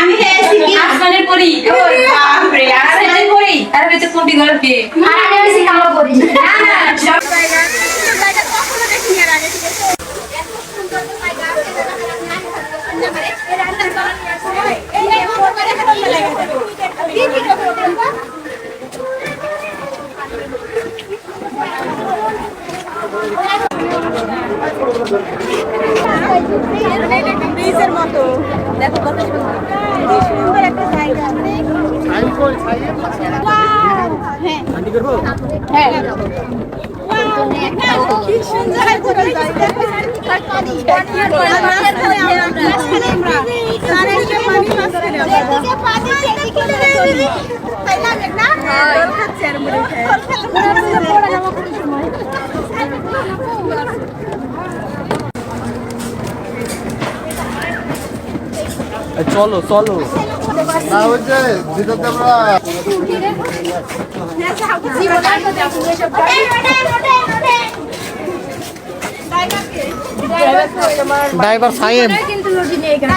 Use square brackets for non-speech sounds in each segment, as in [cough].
আমি হয়েছি কি? আসমানের রে আর হয়েছে কোনটি গল্পে আর আমি হয়েছি কালো না [laughs] দেখো কত সুন্দর। সুন্দর একটা জায়গা। হ্যাঁ। হ্যাঁ কি সুন্দর একটা জায়গা চলো চলো। না ওই যে ভিতরতে আমরা ড্রাইভার সাহেব এখানে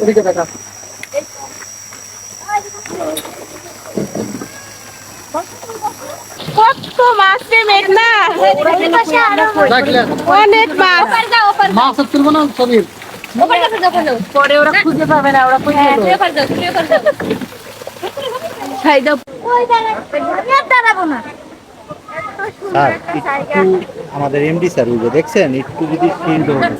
এদিকে দেখা কত মাছ রে মেঘনা অনেক মাছ মাছ তুলবো না ছবির পরে ওরা খুঁজে পাবে না ওরা খুঁজে দাঁড়াবো না স্যার একটু আমাদের এমডি স্যার ওই যে দেখছেন একটু যদি ফিল্ড পারে।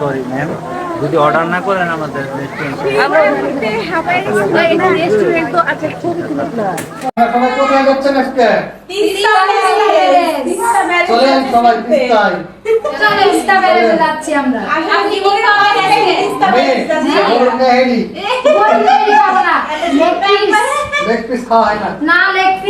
সরি ম্যাম যদি অর্ডার না করেন আমাদের রেস্টুরেন্ট তো ছবি তুলে কোথায় যাচ্ছেন আজকে? চলেন সবাই তিস্তায়। চলো ইস্তা বেড়াতে যাচ্ছি? আমরা আপনি বলে সবাই দেখেন। হেডি। বলতে খাব না। লেগ পিস লেগ পিস খাওয়া হয় না। না লেগ পিস